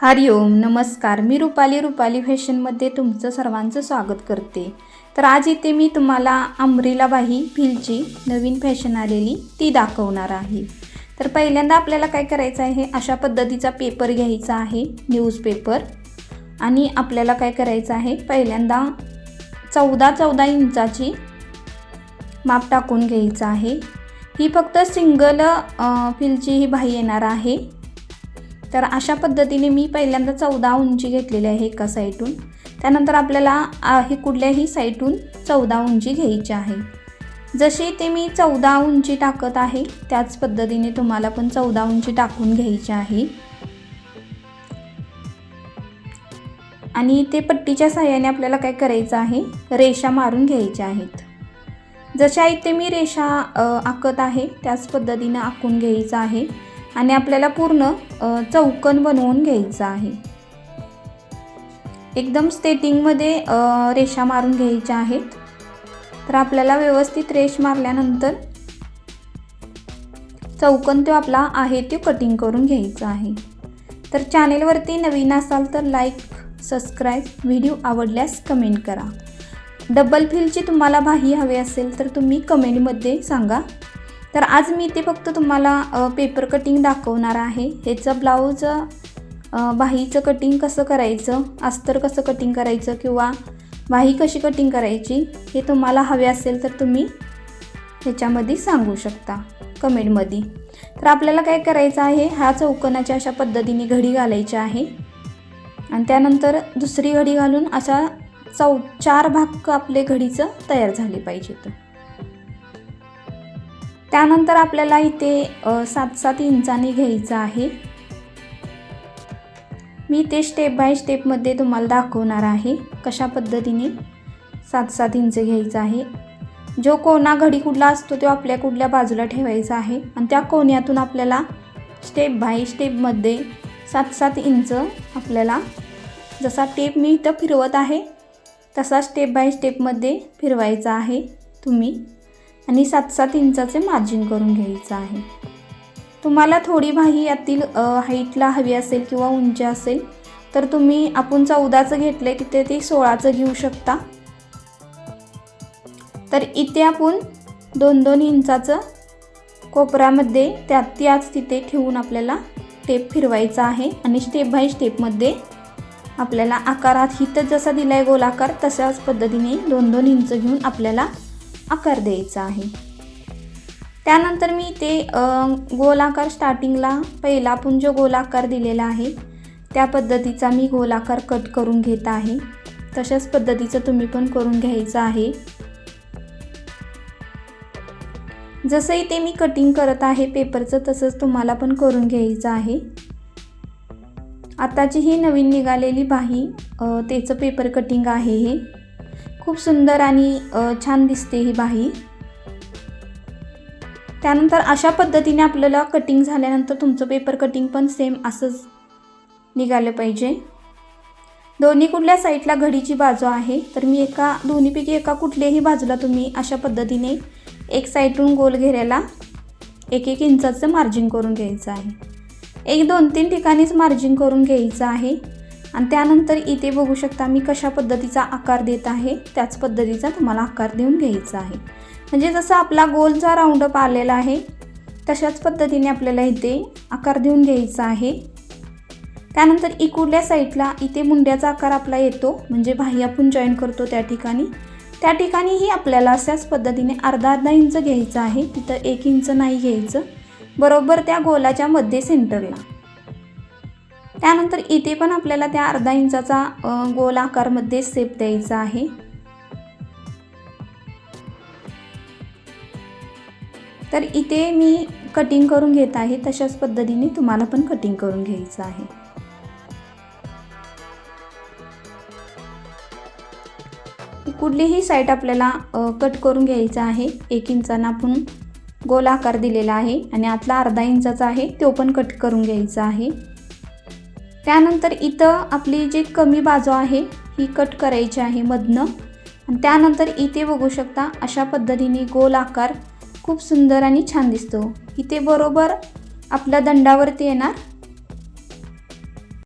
हरिओम नमस्कार. मी रुपाली रुपाली फॅशनमध्ये तुमचं सर्वांचं स्वागत करते. तर आज इथे मी तुम्हाला अमरीलाबाई फिलची नवीन फॅशन आलेली ती दाखवणार आहे. तर पहिल्यांदा आपल्याला काय करायचं आहे अशा पद्धतीचा पेपर घ्यायचा आहे न्यूजपेपर. आणि आपल्याला काय करायचं आहे पहिल्यांदा चौदा चौदा इंचाची माप टाकून घ्यायचं आहे. ही फक्त सिंगल फिलची ही बाही येणार आहे. तर अशा पद्धतीने मी पहिल्यांदा चौदा उंची घेतलेली आहे एका साईडून त्यानंतर आपल्याला हे कुठल्याही साईडून चौदा उंची घ्यायची आहे. जशी ते मी चौदा उंची टाकत आहे त्याच पद्धतीने तुम्हाला पण चौदा उंची टाकून घ्यायची आहे. आणि ते पट्टीच्या सहाय्याने आपल्याला काय करायचं आहे रेषा मारून घ्यायच्या आहेत. जशा इथे मी रेषा आखत आहे त्याच पद्धतीनं आखून घ्यायचं आहे. आणि आपल्याला पूर्ण चौकन बनवून घ्यायचं आहे. एकदम स्टेटिंगमध्ये रेषा मारून घ्यायच्या आहेत. तर आपल्याला व्यवस्थित रेष मारल्यानंतर चौकन तो आपला आहे तो कटिंग करून घ्यायचा आहे. तर चॅनेलवरती नवीन असाल तर लाईक सबस्क्राईब व्हिडिओ आवडल्यास कमेंट करा. डबल फिलची तुम्हाला बाही हवी असेल तर तुम्ही कमेंटमध्ये सांगा. तर आज मी ते फक्त तुम्हाला पेपर कटिंग दाखवणार आहे. ह्याचं ब्लाऊज बाहीचं कटिंग कसं करायचं अस्तर कसं कटिंग करायचं किंवा बाही कशी कटिंग करायची हे तुम्हाला हवे असेल तर तुम्ही ह्याच्यामध्ये सांगू शकता कमेंटमध्ये. तर आपल्याला काय करायचं आहे ह्या चौकोनाच्या अशा पद्धतीने घडी घालायची आहे. आणि त्यानंतर दुसरी घडी घालून अशा चौ चार भाग आपले घडीचं तयार झाले पाहिजेत. त्यानंतर आपल्याला इथे सात सात इंचाने घ्यायचं आहे. मी ते स्टेप बाय स्टेपमध्ये तुम्हाला दाखवणार आहे कशा पद्धतीने सात सात इंच घ्यायचं आहे. जो कोणा घडी कुठला असतो तो आपल्या कुठल्या बाजूला ठेवायचा आहे आणि त्या कोण्यातून आपल्याला स्टेप बाय स्टेपमध्ये सात सात इंच आपल्याला जसा टेप मी इथं फिरवत आहे तसा स्टेप बाय स्टेपमध्ये फिरवायचा आहे तुम्ही. आणि सात सात इंचाचे मार्जिन करून घ्यायचं आहे. तुम्हाला थोडी भाही यातील हाईटला हवी असेल किंवा उंची असेल तर तुम्ही आपण चौदाचं घेतलं आहे तिथे ते सोळाचं घेऊ शकता. तर इथे आपण दोन दोन इंचाचं कोपऱ्यामध्ये त्यात त्याच तिथे ठेवून आपल्याला टेप फिरवायचा आहे. आणि स्टेप बाय स्टेपमध्ये आपल्याला आकारात हिथं जसा दिला आहे गोलाकार तशाच पद्धतीने दोन दोन इंच घेऊन आपल्याला आकार द्यायचा आहे. त्यानंतर मी ते गोलाकार स्टार्टिंगला पहिला आपण जो गोलाकार दिलेला आहे त्या पद्धतीचा मी गोलाकार कट करून घेत आहे. तशाच पद्धतीचं तुम्ही पण करून घ्यायचं आहे. जसंही ते मी कटिंग करत आहे पेपरचं तसंच तुम्हाला पण करून घ्यायचं आहे. आताची ही नवीन निघालेली बाही त्याचं पेपर कटिंग आहे हे. खूप सुंदर आणि छान दिसते ही बाही. त्यानंतर अशा पद्धतीने आपल्याला कटिंग झाल्यानंतर तुमचं पेपर कटिंग पण सेम असंच निघालं पाहिजे. दोन्ही कुठल्या साईडला घडीची बाजू आहे तर मी एका दोन्हीपैकी एका कुठल्याही बाजूला तुम्ही अशा पद्धतीने एक साईडून गोल घेऱ्याला एक एक इंचाचं मार्जिन करून घ्यायचं आहे. एक दोन तीन ठिकाणीच मार्जिन करून घ्यायचं आहे. आणि त्यानंतर इथे बघू शकता मी कशा पद्धतीचा आकार देत आहे त्याच पद्धतीचा तुम्हाला आकार देऊन घ्यायचा आहे. म्हणजे जसं आपला गोलचा राऊंडअप आलेला आहे तशाच पद्धतीने आपल्याला इथे आकार देऊन घ्यायचा आहे. त्यानंतर इकुडल्या साईडला इथे मुंड्याचा आकार आपला येतो म्हणजे बाही आपण जॉईन करतो त्या ठिकाणी. त्या ठिकाणीही आपल्याला अशाच पद्धतीने अर्धा अर्धा इंच घ्यायचं आहे तिथं एक इंच नाही घ्यायचं. बरोबर त्या गोलाच्या मध्ये सेंटरला त्यानंतर इथे पण आपल्याला त्या अर्धा इंचाचा गोल आकारमध्ये सेप द्यायचा आहे. तर इथे मी कटिंग करून घेत आहे तशाच पद्धतीने तुम्हाला पण कटिंग करून घ्यायचं आहे. कुठलीही साईड आपल्याला कट करून घ्यायचा आहे एक इंचानं आपण गोल आकार दिलेला आहे आणि आतला अर्धा इंचाचा आहे तो पण कट करून घ्यायचा आहे. त्यानंतर इथं आपली जी कमी बाजू आहे ही कट करायची आहे मधनं. आणि त्यानंतर इथे बघू शकता अशा पद्धतीने गोल आकार खूप सुंदर आणि छान दिसतो. इथे बरोबर आपल्या दंडावरती येणार